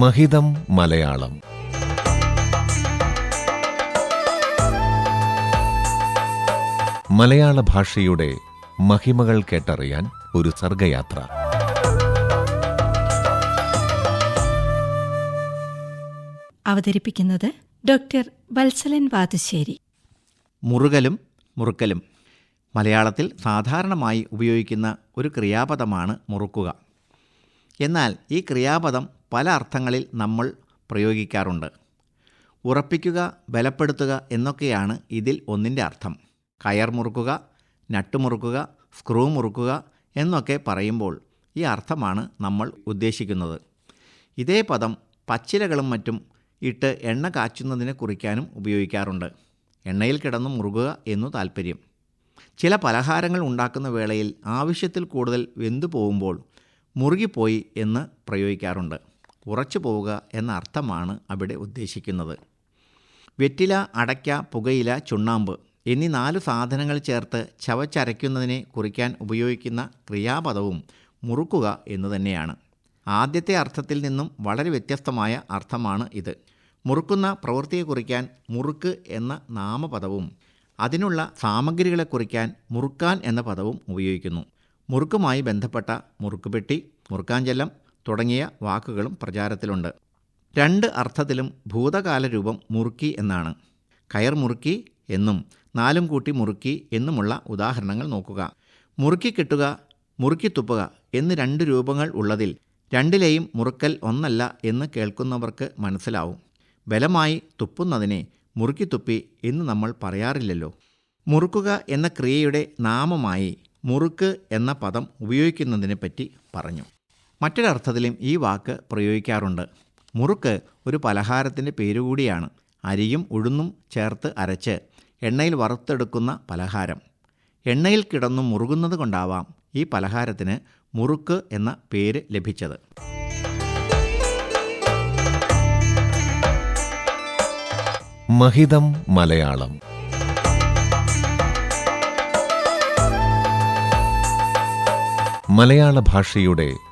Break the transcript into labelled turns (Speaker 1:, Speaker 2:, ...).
Speaker 1: മഹിതം മലയാളം. മലയാള ഭാഷയുടെ മഹിമകൾ കേട്ടറിയാൻ ഒരു സർഗയാത്ര.
Speaker 2: അവതരിപ്പിക്കുന്നത് ഡോക്ടർ വത്സലൻ വാതുശ്ശേരി.
Speaker 3: മുറുകലും മുറുക്കലും. മലയാളത്തിൽ സാധാരണമായി ഉപയോഗിക്കുന്ന ഒരു ക്രിയാപദമാണ് മുറുക്കുക. എന്നാൽ ഈ ക്രിയാപദം പല അർത്ഥങ്ങളിൽ നമ്മൾ പ്രയോഗിക്കാറുണ്ട്. ഉറപ്പിക്കുക ബലപ്പെടുത്തുക എന്നൊക്കെയാണ് ഇതിൽ ഒന്നിന്റെ അർത്ഥം. കയർ മുറുക്കുക നട്ട് മുറുക്കുക സ്ക്രൂ മുറുക്കുക എന്നൊക്കെ പറയുമ്പോൾ ഈ അർത്ഥമാണ് നമ്മൾ ഉദ്ദേശിക്കുന്നത്. ഇതേ പദം പച്ചിലകളും മറ്റും ഇട്ട് എണ്ണ കാച്ചുന്നതിനെ കുറിക്കാനും ഉപയോഗിക്കാറുണ്ട്. എണ്ണയിൽ കിടന്ന് മുറുകുക എന്നു താൽപ്പര്യം ചില പലഹാരങ്ങൾ ഉണ്ടാക്കുന്ന വേളയിൽ ആവശ്യത്തിൽ കൂടുതൽ വെന്തു പോകുമ്പോൾ മുറുകിപ്പോയി എന്ന് പ്രയോഗിക്കാറുണ്ട്. ഉറച്ചു പോവുക എന്ന അർത്ഥമാണ് അവിടെ ഉദ്ദേശിക്കുന്നത്. വെറ്റില അടയ്ക്ക പുകയില ചുണ്ണാമ്പ് എന്നീ നാല് സാധനങ്ങൾ ചേർത്ത് ചവച്ചരയ്ക്കുന്നതിനെ കുറിക്കാൻ ഉപയോഗിക്കുന്ന ക്രിയാപദവും മുറുക്കുക എന്നു തന്നെയാണ്. ആദ്യത്തെ അർത്ഥത്തിൽ നിന്നും വളരെ വ്യത്യസ്തമായ അർത്ഥമാണ് ഇത്. മുറുക്കുന്ന പ്രവൃത്തിയെ കുറിക്കാൻ മുറുക്ക് എന്ന നാമപദവും അതിനുള്ള സാമഗ്രികളെ കുറിക്കാൻ മുറുക്കാൻ എന്ന പദവും ഉപയോഗിക്കുന്നു. മുറുക്കുമായി ബന്ധപ്പെട്ട മുറുക്കുപെട്ടി മുറുക്കാഞ്ചെല്ലം തുടങ്ങിയ വാക്കുകളും പ്രചാരത്തിലുണ്ട്. രണ്ട് അർത്ഥത്തിലും ഭൂതകാല രൂപം മുറുക്കി എന്നാണ്. കയർ മുറുക്കി എന്നും നാലും കൂട്ടി മുറുക്കി എന്നുമുള്ള ഉദാഹരണങ്ങൾ നോക്കുക. മുറുക്കി കിട്ടുക മുറുക്കി തുപ്പുക എന്ന് രണ്ട് രൂപങ്ങൾ ഉള്ളതിൽ രണ്ടിലെയും മുറുക്കൽ ഒന്നല്ല എന്ന് കേൾക്കുന്നവർക്ക് മനസ്സിലാവും. ബലമായി തുപ്പുന്നതിനെ മുറുക്കി തുപ്പി എന്ന് നമ്മൾ പറയാറില്ലല്ലോ. മുറുക്കുക എന്ന ക്രിയയുടെ നാമമായി മുറുക്ക് എന്ന പദം ഉപയോഗിക്കുന്നതിനെപ്പറ്റി പറഞ്ഞു. മറ്റൊരർത്ഥത്തിലും ഈ വാക്ക് പ്രയോഗിക്കാറുണ്ട്. മുറുക്ക് ഒരു പലഹാരത്തിന്റെ പേരുകൂടിയാണ്. അരിയും ഉഴുന്നും ചേർത്ത് അരച്ച് എണ്ണയിൽ വറുത്തെടുക്കുന്ന പലഹാരം. എണ്ണയിൽ കിടന്നു മുറുകുന്നത് കൊണ്ടാവാം ഈ പലഹാരത്തിന് മുറുക്ക് എന്ന പേര് ലഭിച്ചത്.
Speaker 1: മഹിതം മലയാളം. മലയാള ഭാഷയുടെ